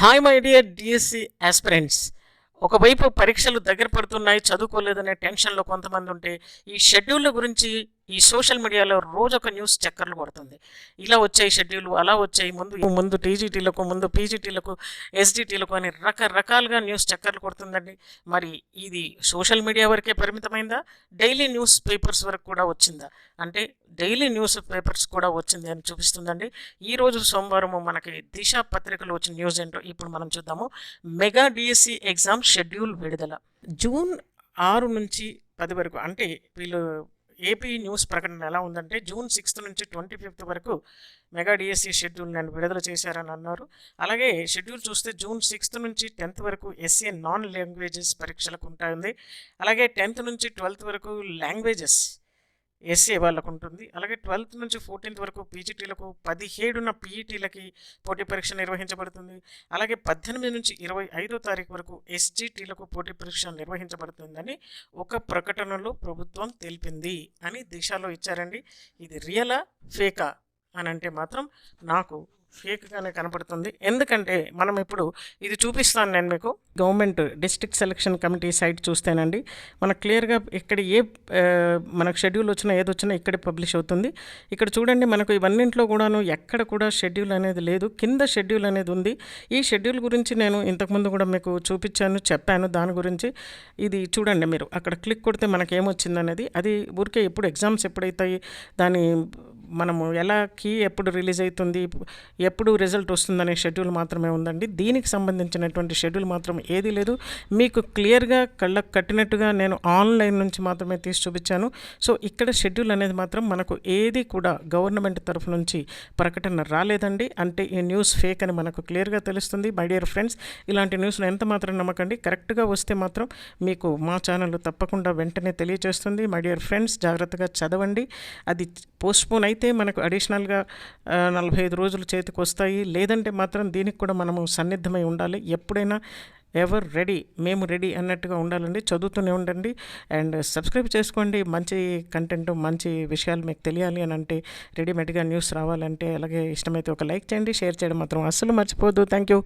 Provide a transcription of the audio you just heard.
Hi my dear DSC aspirants. ఒకవైపు పరీక్షలు దగ్గర పడుతున్నాయి చదువుకోలేదనే టెన్షన్లో కొంతమంది ఉంటే ఈ షెడ్యూళ్ళ గురించి ఈ సోషల్ మీడియాలో రోజు ఒక న్యూస్ చక్కర్లు కొడుతుంది. ఇలా వచ్చాయి షెడ్యూల్ అలా వచ్చాయి ముందు ముందు టీజీటీలకు ముందు పీజీటీలకు ఎస్డిటీలకు అని రకరకాలుగా న్యూస్ చక్కర్లు కొడుతుందండి. మరి ఇది సోషల్ మీడియా వరకే పరిమితమైందా? డైలీ న్యూస్ పేపర్స్ వరకు కూడా వచ్చిందా? అంటే డైలీ న్యూస్ పేపర్స్ కూడా వచ్చింది అని చూపిస్తుందండి. ఈ రోజు సోమవారం మనకి దిశ పత్రికలో వచ్చిన న్యూస్ ఏంటో ఇప్పుడు మనం చూద్దాము. మెగా డిఎస్సి ఎగ్జామ్ షెడ్యూల్ విడుదల. జూన్ ఆరు నుంచి పది వరకు అంటే వీళ్ళు ఏపీ న్యూస్ ప్రకటన ఎలా ఉందంటే జూన్ సిక్స్త్ నుంచి ట్వంటీ ఫిఫ్త్ వరకు మెగా డిఎస్సి షెడ్యూల్ నేను విడుదల చేశారని అన్నారు. అలాగే షెడ్యూల్ చూస్తే జూన్ సిక్స్త్ నుంచి టెన్త్ వరకు ఎస్సీ నాన్ లాంగ్వేజెస్ పరీక్షలకు ఉంటుంది అలాగే టెన్త్ నుంచి ట్వెల్త్ వరకు లాంగ్వేజెస్ ఎస్ఏ వాళ్ళకు ఉంటుంది అలాగే ట్వెల్త్ నుంచి ఫోర్టీన్త్ వరకు పీజీటీలకు పదిహేడున పీఈటీలకి పోటీ పరీక్ష నిర్వహించబడుతుంది. అలాగే పద్దెనిమిది నుంచి ఇరవై ఐదో తారీఖు వరకు ఎస్జీటీలకు పోటీ పరీక్ష నిర్వహించబడుతుందని ఒక ప్రకటనలో ప్రభుత్వం తెలిపింది అని దిశలో ఇచ్చారండి. ఇది రియలా ఫేకా అని అంటే మాత్రం నాకు ఫేక్గానే కనపడుతుంది. ఎందుకంటే మనం ఇప్పుడు ఇది చూపిస్తాను నేను మీకు. Government district selection committee site చూస్తేనండి మనకు క్లియర్గా ఇక్కడ ఏ మనకు షెడ్యూల్ వచ్చినా ఏది వచ్చినా ఇక్కడే పబ్లిష్ అవుతుంది. ఇక్కడ చూడండి మనకు ఇవన్నింట్లో కూడాను ఎక్కడ కూడా షెడ్యూల్ అనేది లేదు. కింద షెడ్యూల్ అనేది ఉంది. ఈ షెడ్యూల్ గురించి నేను ఇంతకుముందు కూడా మీకు చూపించాను చెప్పాను. దాని గురించి ఇది చూడండి మీరు. అక్కడ క్లిక్ కొడితే మనకేమొచ్చిందనేది. అది ఊరికే ఎప్పుడు ఎగ్జామ్స్ ఎప్పుడైతాయి దాని మనము ఎలా కీ ఎప్పుడు రిలీజ్ అవుతుంది ఎప్పుడు రిజల్ట్ వస్తుందనే షెడ్యూల్ మాత్రమే ఉందండి. దీనికి సంబంధించినటువంటి షెడ్యూల్ మాత్రం ఏదీ లేదు. మీకు క్లియర్గా కళ్ళకు కట్టినట్టుగా నేను ఆన్లైన్ నుంచి మాత్రమే తీసి చూపించాను. సో ఇక్కడ షెడ్యూల్ అనేది మాత్రం మనకు ఏది కూడా గవర్నమెంట్ తరఫు నుంచి ప్రకటన రాలేదండి. అంటే ఈ న్యూస్ ఫేక్ అని మనకు క్లియర్గా తెలుస్తుంది. మై డియర్ ఫ్రెండ్స్ ఇలాంటి న్యూస్ను ఎంత మాత్రం నమ్మకండి. కరెక్ట్గా వస్తే మాత్రం మీకు మా ఛానల్ తప్పకుండా వెంటనే తెలియజేస్తుంది మై డియర్ ఫ్రెండ్స్ జాగ్రత్తగా చదవండి. అది పోస్ట్పోన్ అయితే అయితే మనకు అడిషనల్గా నలభై ఐదు రోజులు చేతికి వస్తాయి లేదంటే మాత్రం దీనికి కూడా మనము సన్నిద్ధమై ఉండాలి. ఎప్పుడైనా ఎవర్ రెడీ మేము రెడీ అన్నట్టుగా ఉండాలండి. చదువుతూనే ఉండండి. అండ్ సబ్స్క్రైబ్ చేసుకోండి. మంచి కంటెంట్ మంచి విషయాలు మీకు తెలియాలి అని అంటే రెడీమేడ్గా న్యూస్ రావాలంటే అలాగే ఇష్టమైతే ఒక లైక్ చేయండి. షేర్ చేయడం మాత్రం అస్సలు మర్చిపోదు థ్యాంక్ యూ